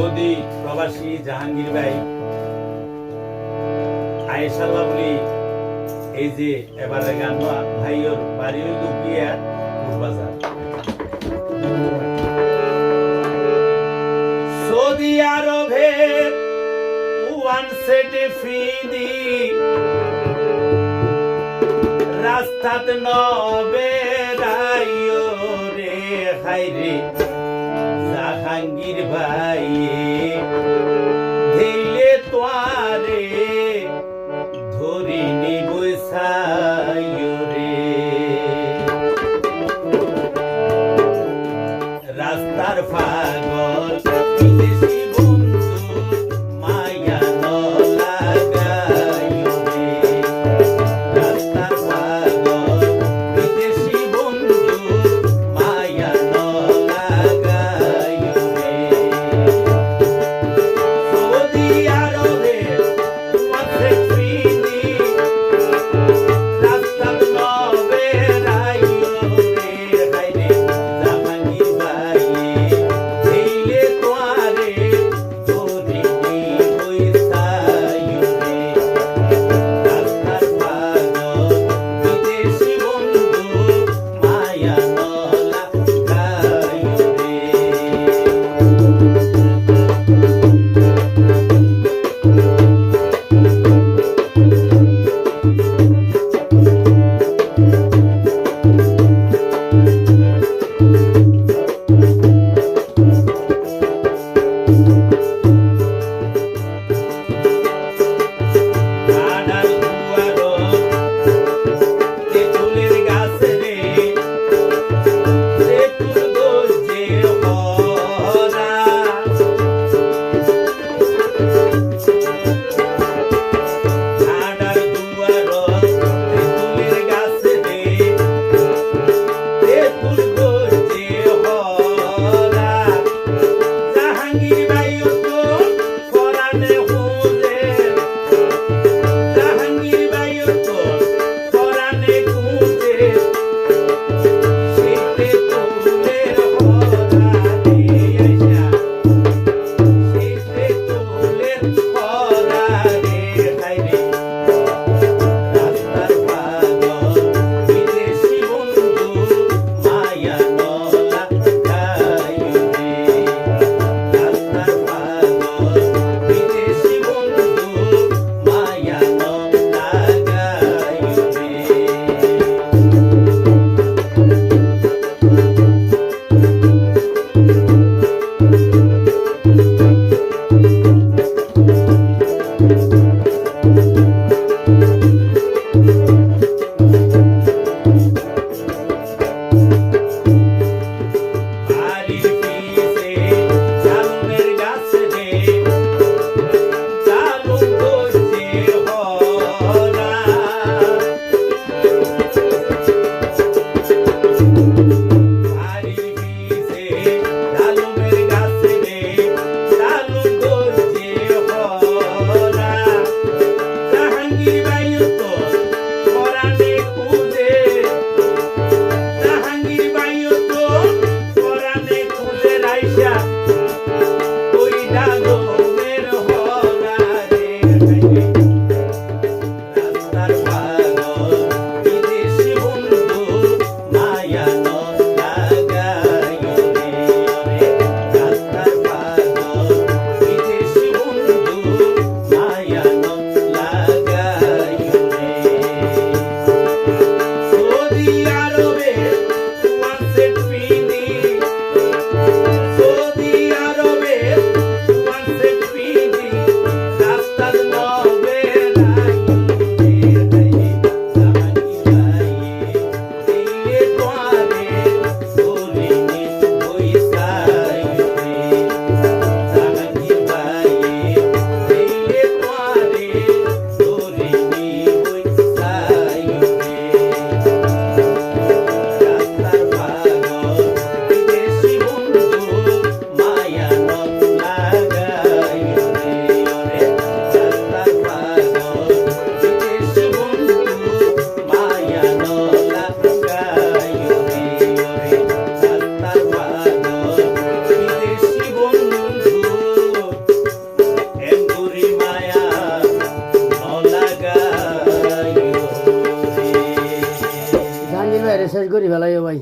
Saudi প্রবাসী জাহাঙ্গীর ভাই আয়েশাল্লাহ বলি এই যে এবারে গান ভাইয়ের বাড়ি গিয়া বাজার সৌদি আরবের ওয়ান সেটে ফিদি রাস্তাত নবে রাইও রে জাহাঙ্গীর ভাই ধেইলে তোয়ারে ধরিনি বৈসাইও জাহাঙ্গীর ভাইও শেষ ভাই।